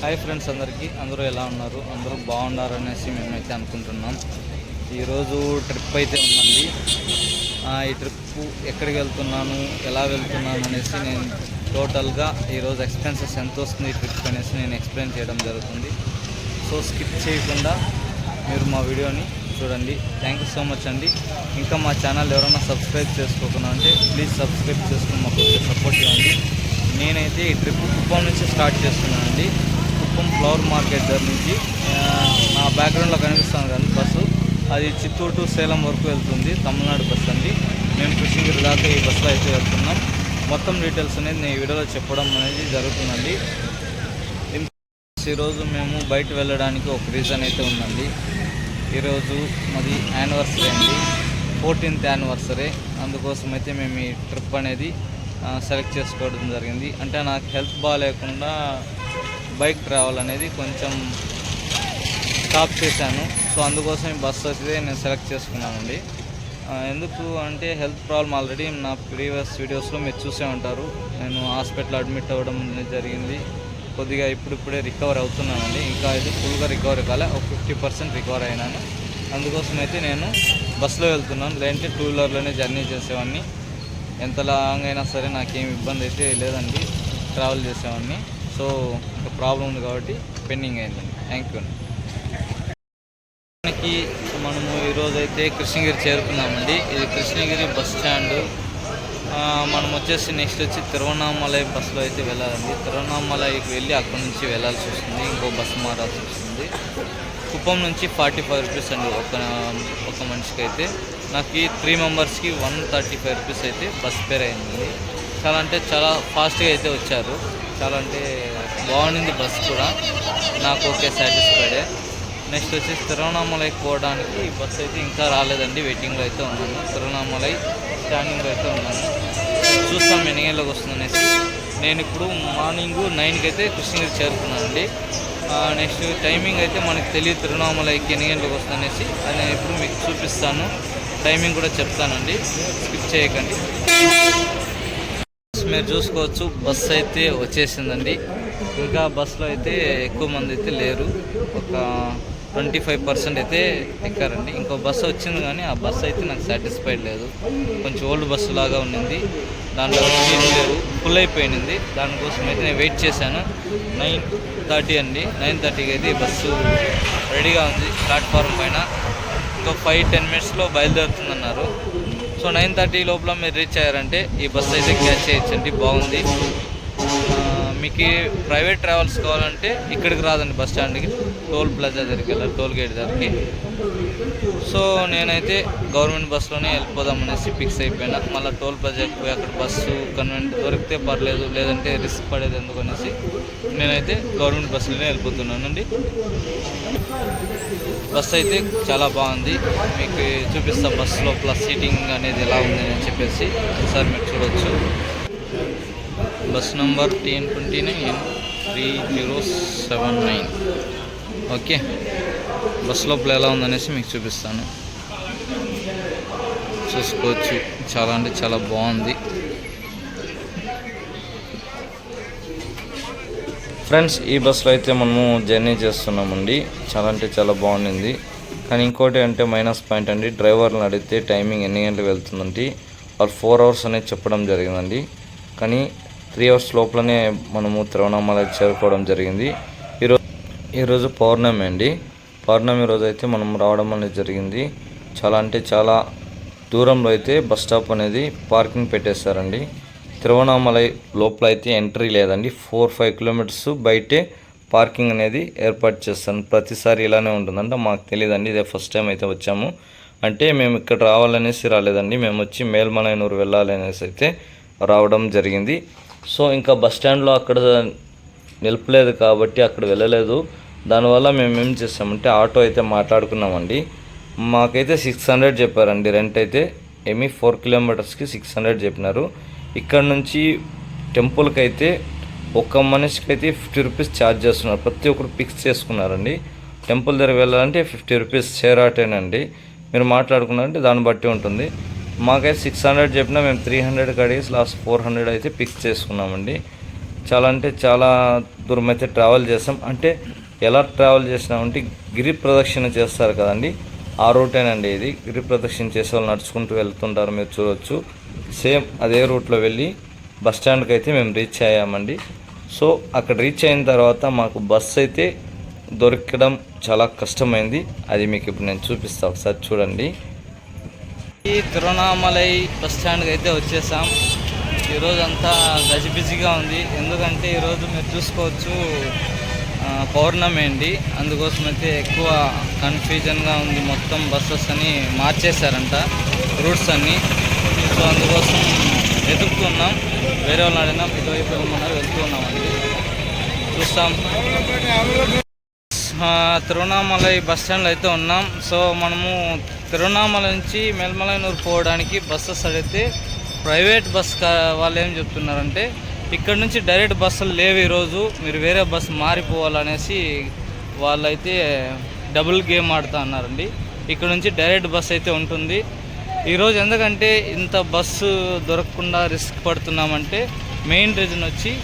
Hi friends అందరికీ. అందరూ ఎలా ఉన్నారు? అందరూ బాగున్నారు అనేసి మేమైతే అనుకుంటున్నాం. ఈరోజు ట్రిప్ అయితే ఉందండి. ఈ ట్రిప్ ఎక్కడికి వెళ్తున్నాను? ఎలా వెళ్తున్నాను అనేసి నేను టోటల్గా ఈరోజు ఎక్స్పెన్సెస్ ఎంత వస్తుంది ఈ ట్రిప్ అనేసి నేను ఎక్స్ప్లెయిన్ చేయడం జరుగుతుంది. సో స్కిప్ చేయకుండా మీరు మా వీడియోని చూడండి. థ్యాంక్ యూ సో మచ్ అండి. ఇంకా మా ఛానల్ ఎవరైనా సబ్స్క్రైబ్ చేసుకోకుండా అంటే ప్లీజ్ సబ్స్క్రైబ్ చేసుకుని మాకు సపోర్ట్ ఇవ్వండి. నేనైతే ఈ ట్రిప్ కుప్పం నుంచి స్టార్ట్ చేస్తున్నానండి. కుప్పం ఫ్లవర్ మార్కెట్ దగ్గర నుంచి. నా బ్యాక్గ్రౌండ్లో కనిపిస్తుంది కానీ బస్సు. అది చిత్తూరు టు సేలం వరకు వెళ్తుంది తమిళనాడు బస్ అండి. మేము కృష్ణగిరి దాకా ఈ బస్సులో అయితే వెళ్తున్నాం. మొత్తం డీటెయిల్స్ అనేది నేను ఈ వీడియోలో చెప్పడం అనేది జరుగుతుందండి. ఈరోజు మేము బయట వెళ్ళడానికి ఒక రీజన్ అయితే ఉందండి. ఈరోజు మాది యానివర్సరీ అండి. ఫోర్టీన్త్ యానివర్సరీ అందుకోసం అయితే మేము ఈ ట్రిప్ అనేది సెలెక్ట్ చేసుకోవడం జరిగింది. అంటే నాకు హెల్త్ బాగాలేకుండా బైక్ ట్రావెల్ అనేది కొంచెం స్టాప్ చేశాను. సో అందుకోసం ఈ బస్సు అయితే నేను సెలెక్ట్ చేసుకున్నానండి. ఎందుకు అంటే హెల్త్ ప్రాబ్లం ఆల్రెడీ నా ప్రీవియస్ వీడియోస్లో మీరు చూసే ఉంటారు. నేను హాస్పిటల్ అడ్మిట్ అవ్వడం అనేది జరిగింది. కొద్దిగా ఇప్పుడిప్పుడే రికవర్ అవుతున్నానండి. ఇంకా అయితే ఫుల్గా రికవర్ కాలే. ఒక ఫిఫ్టీ పర్సెంట్ రికవర్ అయినాను. అందుకోసం అయితే నేను బస్సులో వెళ్తున్నాను. లేదంటే టూ వీలర్లోనే జర్నీ చేసేవాడిని. ఎంత లాంగ్ అయినా సరే నాకేం ఇబ్బంది అయితే లేదండి. ట్రావెల్ చేసేవాడిని. సో ఒక ప్రాబ్లం ఉంది కాబట్టి పెండింగ్ అయిందండి థ్యాంక్ యూ మనకి మనము ఈరోజు అయితే కృష్ణగిరి చేరుకున్నామండి. ఇది కృష్ణగిరి బస్ స్టాండ్. మనం వచ్చేసి నెక్స్ట్ వచ్చి తిరువణామలై బస్సులో అయితే వెళ్ళాలండి. తిరువణామలైకి వెళ్ళి అక్కడ నుంచి వెళ్ళాల్సి వస్తుంది. ఇంకో బస్సు మారాల్సి వస్తుంది. కుప్పం నుంచి ఫార్టీ ఫైవ్ రూపీస్ అండి ఒక ఒక మనిషికి అయితే నాకు ఈ త్రీ మెంబర్స్కి వన్ థర్టీ ఫైవ్ రూపీస్ అయితే బస్ పేర్ అయింది చాలా అంటే చాలా ఫాస్ట్గా అయితే వచ్చారు. చాలా అంటే బాగుండింది బస్ కూడా. నాకు ఓకే సాటిస్ఫైడే. నెక్స్ట్ వచ్చేసి తిరువణామలై పోవడానికి ఈ బస్సు అయితే ఇంకా రాలేదండి వెయిటింగ్లో అయితే ఉన్నాను. తిరువణామలై స్టాండింగ్లో అయితే ఉన్నాను. చూస్తాం ఎన్ని గంటలకు వస్తుందనేసి నేను ఇప్పుడు మార్నింగ్ నైన్కి అయితే కృష్ణగిరి చేరుకున్నానండి. నెక్స్ట్ టైమింగ్ అయితే మనకు తెలియదు తిరువణామలైకి ఎన్ని గంటలకు వస్తుందనేసి అది నేను ఇప్పుడు మీకు చూపిస్తాను. టైమింగ్ కూడా చెప్తానండి. స్కిప్ చేయకండి. మీరు చూసుకోవచ్చు బస్ అయితే వచ్చేసిందండి. ఇంకా బస్సులో అయితే ఎక్కువ మంది అయితే లేరు. ఒక ట్వంటీ ఫైవ్ పర్సెంట్ అయితే ఎక్కారండి. ఇంకో బస్సు వచ్చింది కానీ ఆ బస్సు అయితే నాకు సాటిస్ఫైడ్ లేదు. కొంచెం ఓల్డ్ బస్సు లాగా ఉండింది దాంట్లో సీట్లు లేవు ఫుల్ అయిపోయింది దానికోసం అయితే నేను వెయిట్ చేశాను. నైన్ థర్టీ అండి. నైన్ థర్టీకి అయితే బస్సు రెడీగా ఉంది ప్లాట్ఫామ్ పైన. ఇంకో ఫైవ్ టెన్ మినిట్స్లో బయలుదేరుతుందన్నారు. సో నైన్ థర్టీ లోపల మీరు రీచ్ అయ్యారంటే ఈ బస్ అయితే క్యాచ్ చేయొచ్చండి బాగుంది. మీకు ప్రైవేట్ ట్రావెల్స్ కావాలంటే ఇక్కడికి రాదండి బస్ స్టాండ్కి. టోల్ ప్లాజా దగ్గరికి వెళ్ళాలి టోల్ గేట్ దగ్గరికి. సో నేనైతే గవర్నమెంట్ బస్సులోనే వెళ్ళిపోదాం అనేసి ఫిక్స్ అయిపోయినా. మళ్ళీ టోల్ ప్లాజాకి పోయి అక్కడ బస్సు కన్వెంట్ దొరికితే పర్లేదు లేదంటే రిస్క్ పడేది ఎందుకు అనేసి నేనైతే గవర్నమెంట్ బస్సులోనే వెళ్ళిపోతున్నానండి. బస్ అయితే చాలా బాగుంది. మీకు చూపిస్తా బస్సులో ప్లస్ సీటింగ్ అనేది ఎలా ఉంది అని చెప్పేసి. ఒకసారి మీరు చూడవచ్చు bus number TN twenty nine three zero seven nine okay. Bus లోపల ఎలా ఉందనేసి మీకు చూపిస్తాను. చూసుకోవచ్చు. చాలా అంటే చాలా బాగుంది. ఫ్రెండ్స్ ఈ బస్సులో అయితే మనము జర్నీ చేస్తున్నామండి. చాలా అంటే చాలా బాగుండింది. కానీ ఇంకోటి అంటే మైనస్ పాయింట్ అండి. డ్రైవర్ని అడిగితే టైమింగ్ ఎన్ని గంటలకు వెళ్తుందంటే వాళ్ళు ఫోర్ అవర్స్ అనేది చెప్పడం జరిగిందండి. కానీ త్రీ అవర్స్ లోపలనే మనము తిరువణామల చేరుకోవడం జరిగింది. ఈరోజు ఈరోజు పౌర్ణమి అండి. పౌర్ణమి రోజు అయితే మనం రావడం అనేది జరిగింది. చాలా అంటే చాలా దూరంలో అయితే బస్ స్టాప్ అనేది పార్కింగ్ పెట్టేశారండి. తిరువణామలై లోపల అయితే ఎంట్రీ లేదండి. ఫోర్ ఫైవ్ కిలోమీటర్స్ బయటే పార్కింగ్ అనేది ఏర్పాటు చేస్తాను. ప్రతిసారి ఇలానే ఉంటుందంటే. మాకు తెలియదండి. ఇదే ఫస్ట్ టైం అయితే వచ్చాము. అంటే మేము ఇక్కడ రావాలనేసి రాలేదండి. మేము వచ్చి మేల్మలైనూరు వెళ్ళాలనేసి అయితే రావడం జరిగింది. సో ఇంకా బస్ స్టాండ్లో అక్కడ నిలపలేదు కాబట్టి అక్కడ వెళ్ళలేదు. దానివల్ల మేము ఏం చేసామంటే ఆటో అయితే మాట్లాడుకున్నామండి. మాకైతే సిక్స్ హండ్రెడ్ చెప్పారండి. రెంట్ అయితే ఏమి ఫోర్ కిలోమీటర్స్కి సిక్స్ హండ్రెడ్ చెప్పినారు. ఇక్కడ నుంచి టెంపుల్కి అయితే ఒక్క మనిషికి అయితే ఫిఫ్టీ రూపీస్ ఛార్జ్ చేస్తున్నారు. ప్రతి ఒక్కరు ఫిక్స్ చేసుకున్నారండి. టెంపుల్ దగ్గర వెళ్ళాలంటే ఫిఫ్టీ రూపీస్ షేర్ మీరు మాట్లాడుకున్నారంటే దాన్ని బట్టి ఉంటుంది. మాకైతే సిక్స్ హండ్రెడ్ చెప్పినా మేము త్రీ హండ్రెడ్ అడిగేసి లాస్ట్ ఫోర్ హండ్రెడ్ అయితే ఫిక్స్ చేసుకున్నామండి. చాలా అంటే చాలా దూరం అయితే ట్రావెల్ చేసాం అంటే ఎలా ట్రావెల్ చేసినామంటే గిరి ప్రదక్షిణ చేస్తారు కదండి. ఆ రూటేనండి ఇది. గిరి ప్రదక్షిణ చేసే వాళ్ళు నడుచుకుంటూ వెళ్తుంటారు మీరు చూడవచ్చు సేమ్ అదే రూట్లో వెళ్ళి బస్ స్టాండ్కి అయితే మేము రీచ్ అయ్యామండి. సో అక్కడ రీచ్ అయిన తర్వాత మాకు బస్ అయితే దొరకడం చాలా కష్టమైంది. అది మీకు ఇప్పుడు నేను చూపిస్తాను ఒకసారి చూడండి. ఈ తిరువణామలై బస్ స్టాండ్కి అయితే వచ్చేసాం. ఈరోజు అంతా గజిబిజిగా ఉంది. ఎందుకంటే ఈరోజు మీరు చూసుకోవచ్చు పౌర్ణమి అండి. అందుకోసం అయితే ఎక్కువ కన్ఫ్యూజన్గా ఉంది. మొత్తం బస్సెస్ అని మార్చేశారంట రూట్స్ అన్ని. సో అందుకోసం వెతుకుతున్నాం. వేరే వాళ్ళని అడిగినాం ఇటువైపు వెళ్ళమన్నారు వెళ్తూ చూస్తాం. తిరువణామలై బస్ స్టాండ్లో అయితే ఉన్నాం. సో మనము తిరువణామల నుంచి మెల్మలైనూరు పోవడానికి బస్సెస్ అడిగితే ప్రైవేట్ బస్ కా- వాళ్ళు ఏం చెప్తున్నారంటే ఇక్కడ నుంచి డైరెక్ట్ బస్సులు లేవు ఈరోజు మీరు వేరే బస్సు మారిపోవాలనేసి వాళ్ళైతే డబుల్ గేమ్ ఆడుతా అన్నారండి. ఇక్కడ నుంచి డైరెక్ట్ బస్ అయితే ఉంటుంది. ఈరోజు ఎందుకంటే ఇంత బస్సు దొరకకుండా రిస్క్ పడుతున్నామంటే మెయిన్ రీజన్ వచ్చి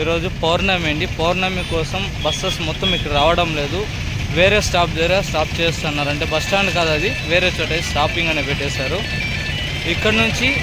ఈరోజు పౌర్ణమి అండి. పౌర్ణమి కోసం బస్సెస్ మొత్తం ఇక్కడ రావడం లేదు. వేరే స్టాప్ దగ్గర స్టాప్ చేస్తున్నారు. అంటే బస్ స్టాండ్ కాదు అది. వేరే చోట స్టాపింగ్ అనే పెట్టేశారు. ఇక్కడ నుంచి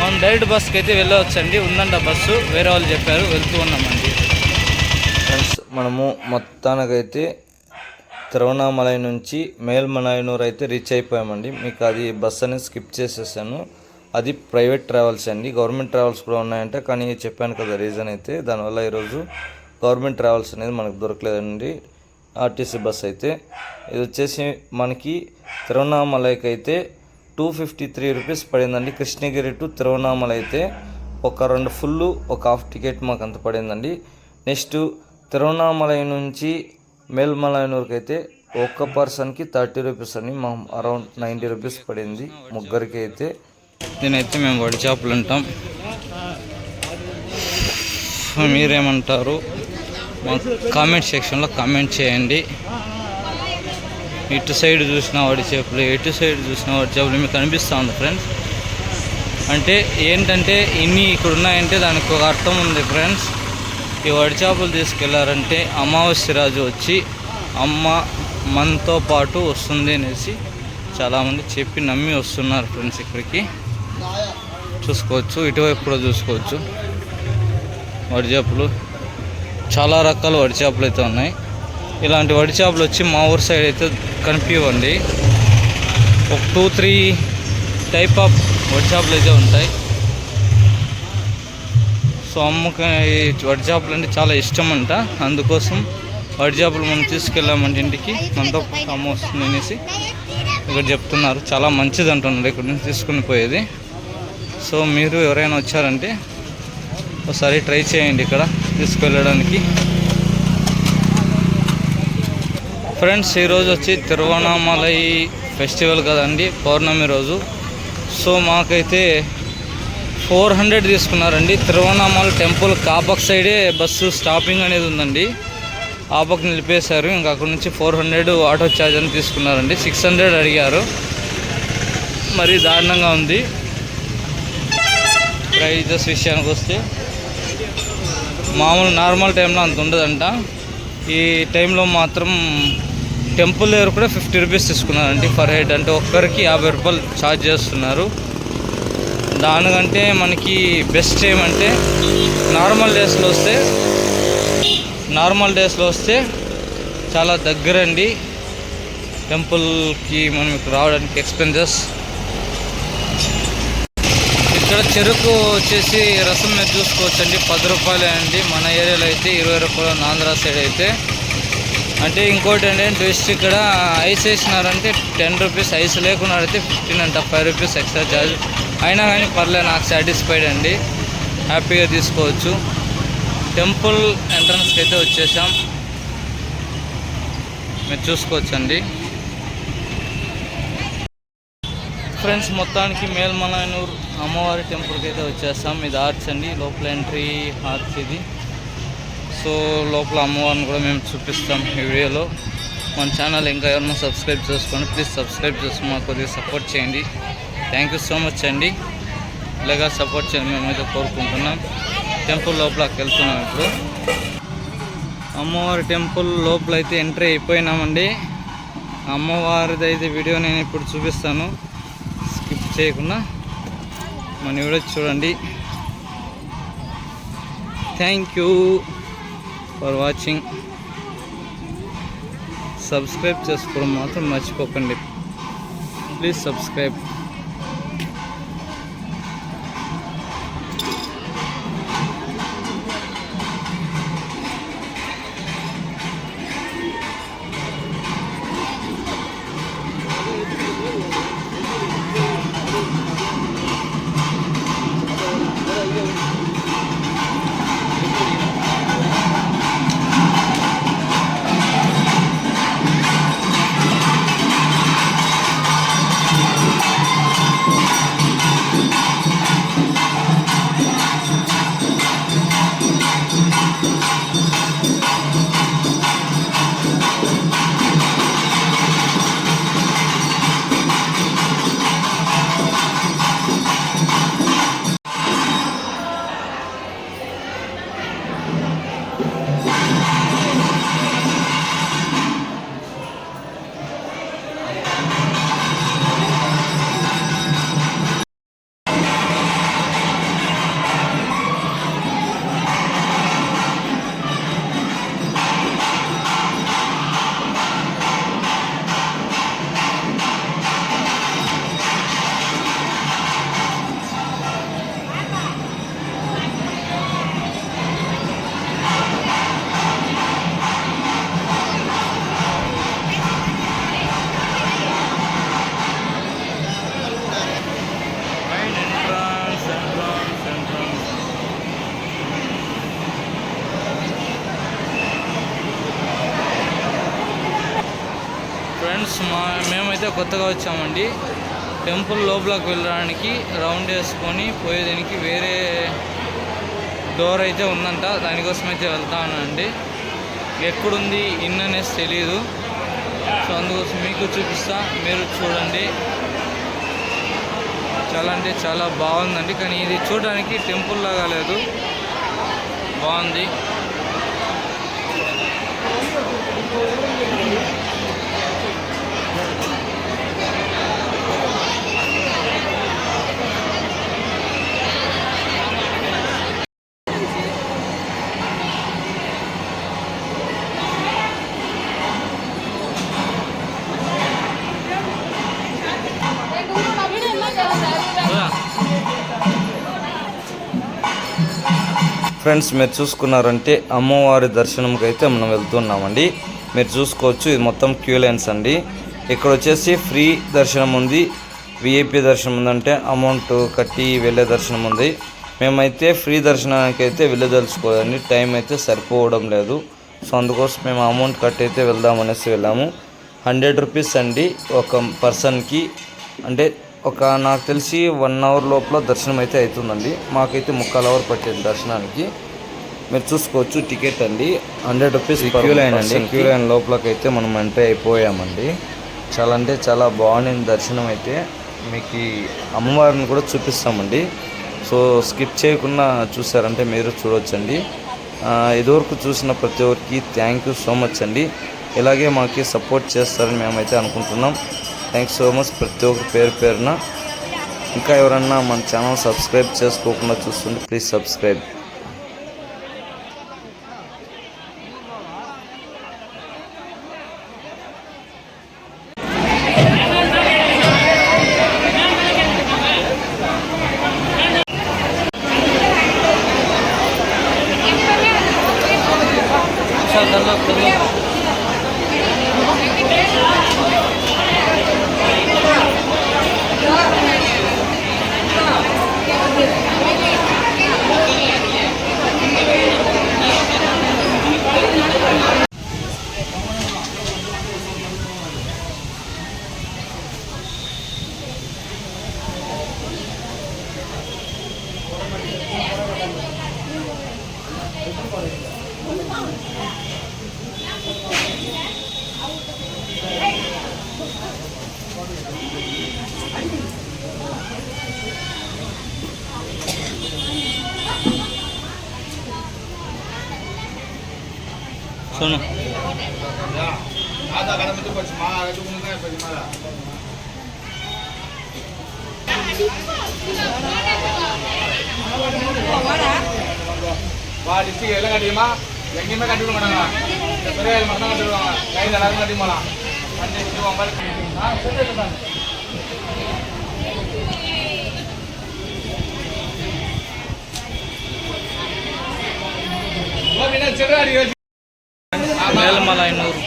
మనం డైరెక్ట్ బస్కి అయితే వెళ్ళవచ్చండి. ఉందంట బస్సు. వేరే వాళ్ళు చెప్పారు. వెళ్తూ ఉన్నామండి. ఫ్రెండ్స్ మనము మొత్తానికైతే తిరువణామలై నుంచి మేల్మనాయనూరు అయితే రీచ్ అయిపోయామండి. మీకు అది బస్ అనేది స్కిప్ చేసేసాను. అది ప్రైవేట్ ట్రావెల్స్ అండి. గవర్నమెంట్ ట్రావెల్స్ కూడా ఉన్నాయంటే. కానీ చెప్పాను కదా రీజన్ అయితే. దానివల్ల ఈరోజు గవర్నమెంట్ ట్రావెల్స్ అనేది మనకు దొరకలేదండి. ఆర్టీసీ బస్ అయితే. ఇది వచ్చేసి మనకి తిరువణామలైకి అయితే టూ ఫిఫ్టీ త్రీ రూపీస్ పడిందండి. కృష్ణగిరి టు తిరువణామలై అయితే ఒక రెండు ఫుల్ ఒక హాఫ్ టికెట్ మాకు అంత పడిందండి. నెక్స్ట్ తిరువణామలై నుంచి మేల్మలైనూరుకి అయితే ఒక్క పర్సన్కి థర్టీ రూపీస్ అని మా అరౌండ్ నైంటీ రూపీస్ పడింది ముగ్గురికి అయితే దీనైతే మేము వడి చేపలు ఉంటాం మీరేమంటారు? మా కామెంట్ సెక్షన్లో కామెంట్ చేయండి. ఇటు సైడ్ చూసిన వడి చేపలు ఎటు సైడ్ చూసిన వడి చేపలు మీకు కనిపిస్తూ ఉంది ఫ్రెండ్స్. అంటే ఏంటంటే ఇన్ని ఇక్కడ ఉన్నాయంటే దానికి ఒక అర్థం ఉంది ఫ్రెండ్స్. ఈ వడి చేపలు తీసుకెళ్ళారంటే అమావాస్య రాజు వచ్చి అమ్మ మనతో పాటు వస్తుంది అనేసి చాలామంది చెప్పి నమ్మి వస్తున్నారు ఫ్రెండ్స్ ఇక్కడికి. చూసుకోవచ్చు ఇటువైపు కూడా చూసుకోవచ్చు. వడి చేపలు. చాలా రకాల వడి చేపలు అయితే ఉన్నాయి. ఇలాంటి వడి చేపలు వచ్చి మా ఊరు సైడ్ అయితే కనిపించండి ఒక టూ త్రీ టైప్ ఆఫ్ వడి చేపలు అయితే ఉంటాయి. సో అమ్మకి వడి చేపలు అంటే చాలా ఇష్టం అంట అందుకోసం వడి చేపలు మనం తీసుకెళ్ళామంటే ఇంటికి. మనతో అమ్మ వస్తుంది అనేసి ఇక్కడ చెప్తున్నారు. చాలా మంచిది అంటున్నారు ఇక్కడ నుంచి తీసుకుని పోయేది. సో మీరు ఎవరైనా వచ్చారంటే ఒకసారి ట్రై చేయండి ఇక్కడ తీసుకెళ్ళడానికి. ఫ్రెండ్స్ ఈరోజు వచ్చి తిరువణామలై ఫెస్టివల్ కదండి పౌర్ణమి రోజు. సో మాకైతే ఫోర్ హండ్రెడ్ తీసుకున్నారండి. తిరువణామల టెంపుల్ కాపక్ సైడే బస్సు స్టాపింగ్ అనేది ఉందండి. ఆపక్ నిలిపేశారు. ఇంకా అక్కడ నుంచి ఫోర్ హండ్రెడ్ ఆటో ఛార్జ్ అని తీసుకున్నారండి. సిక్స్ హండ్రెడ్ అడిగారు. మరి దారుణంగా ఉంది. ప్రైజెస్ విషయానికి వస్తే మామూలు నార్మల్ టైంలో అంత ఉండదంట. ఈ టైంలో మాత్రం టెంపుల్ దగ్గర కూడా ఫిఫ్టీ రూపీస్ తీసుకున్నారండి. పర్ హెడ్ అంటే ఒక్కరికి యాభై రూపాయలు ఛార్జ్ చేస్తున్నారు. దానికంటే మనకి బెస్ట్ ఏమంటే నార్మల్ డేస్లో వస్తే నార్మల్ డేస్లో వస్తే చాలా దగ్గరండి. టెంపుల్కి మనం ఇక్కడ రావడానికి ఎక్స్పెన్సెస్. ఇక్కడ చెరుకు వచ్చేసి రసం మీరు చూసుకోవచ్చండి. పది రూపాయలే అండి. మన ఏరియాలో అయితే ఇరవై రూపాయలు ఆంధ్ర సైడ్ అయితే. అంటే ఇంకోటి ఏంటంటే ట్విస్ట్ ఇక్కడ ఐస్ వేసినారంటే టెన్ రూపీస్ ఐస్ లేకుండా అయితే ఫిఫ్టీన్ అంట ఫైవ్ రూపీస్ ఎక్స్ట్రా ఛార్జ్ అయినా కానీ పర్లేదు నాకు సాటిస్ఫైడ్ అండి. హ్యాపీగా తీసుకోవచ్చు. టెంపుల్ ఎంట్రన్స్కి అయితే వచ్చేసాం. మీరు చూసుకోవచ్చండి. ఫ్రెండ్స్ మొత్తానికి మేల్మలైనూరు అమ్మవారి టెంపుల్కి అయితే వచ్చేస్తాం ఇది ఆర్చ్ అండి లోపల ఎంట్రీ ఆర్చ్ ఇది. సో లోపల అమ్మవారిని కూడా మేము చూపిస్తాం ఈ వీడియోలో. మన ఛానల్ ఇంకా ఎవరైనా సబ్స్క్రైబ్ చేసుకోండి ప్లీజ్ సబ్స్క్రైబ్ చేసుకుని మాకు కొద్దిగా సపోర్ట్ చేయండి. థ్యాంక్ యూ సో మచ్ అండి. ఇలాగా సపోర్ట్ చేయండి మేమైతే కోరుకుంటున్నాం. టెంపుల్ లోపలికి వెళ్తున్నాం ఇప్పుడు. అమ్మవారి టెంపుల్ లోపల అయితే ఎంట్రీ అయిపోయినామండి. అమ్మవారిది అయితే వీడియో నేను ఇప్పుడు చూపిస్తాను. స్కిప్ చేయకుండా. మన వీడియో చూడండి. Thank you for watching. Subscribe చేసుకోవడం మాత్రం మర్చిపోకండి. ప్లీజ్ సబ్స్క్రైబ్ కొత్తగా వచ్చామండి. టెంపుల్ లోపలకు వెళ్ళడానికి రౌండ్ వేసుకొని పోయేదానికి వేరే డోర్ అయితే ఉందంట. దానికోసం అయితే వెళ్తానండి. ఎక్కడుంది ఇన్ అనేసి తెలియదు సో అందుకోసం మీకు చూపిస్తా మీరు చూడండి. చాలా అంటే చాలా బాగుందండి. కానీ ఇది చూడడానికి టెంపుల్ లాగా లేదు. బాగుంది. ఫ్రెండ్స్ మీరు చూసుకున్నారంటే అమ్మవారి దర్శనంకి అయితే మనం వెళ్తున్నామండి. మీరు చూసుకోవచ్చు ఇది మొత్తం క్యూ లైన్స్ అండి. ఇక్కడ వచ్చేసి ఫ్రీ దర్శనం ఉంది. విఐపి దర్శనం ఉందంటే అమౌంట్ కట్టి వెళ్ళే దర్శనం ఉంది. మేమైతే ఫ్రీ దర్శనానికి అయితే వెళ్ళదలుచుకోదండి. టైం అయితే సరిపోవడం లేదు. సో అందుకోసం మేము అమౌంట్ కట్టి అయితే వెళ్దామనేసి వెళ్ళాము. హండ్రెడ్ రూపీస్ అండి ఒక పర్సన్కి. అంటే ఒక నాకు తెలిసి వన్ అవర్ లోపల దర్శనం అయితే అవుతుందండి. మాకైతే ముక్కాలు అవర్ పట్టింది దర్శనానికి. మీరు చూసుకోవచ్చు టికెట్ అండి. హండ్రెడ్ రూపీస్ క్యూ లైన్ అండి క్యూ లైన్ లోపలకి అయితే మనం ఎంట్రీ అయిపోయామండి. చాలా అంటే చాలా బాగుంది దర్శనం అయితే. మీకు అమ్మవారిని కూడా చూపిస్తామండి. సో స్కిప్ చేయకుండా చూసారంటే మీరు చూడొచ్చండి. ఇదివరకు చూసిన ప్రతి ఒక్కరికి థ్యాంక్ యూ సో మచ్ అండి. ఇలాగే మాకు సపోర్ట్ చేస్తారని మేమైతే అనుకుంటున్నాం. థ్యాంక్స్ సో మచ్ ప్రతి ఒక్క పేరు పేరున. ఇంకా ఎవరన్నా మన ఛానల్ సబ్స్క్రైబ్ చేసుకోకుండా చూస్తుంటే ప్లీజ్ సబ్స్క్రైబ్. Gracias. சொன்ன வா டிஸ்ட்ரிக்ட் எல்லாம் கட்டிடுமா எங்கேயுமே கட்டிவிட மாட்டாங்க. பெரிய மட்டும் கட்டிடுவாங்க. கையில் எல்லாரும் கட்டி போகலாம் கட்டி வச்சுருவாங்க ஓகே சிறாடி வச்சு మేలమలైనూరు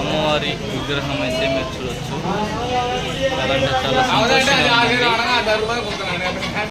అమ్మవారి విగ్రహం అయితే మీరు చూడొచ్చు. చాలా చాలా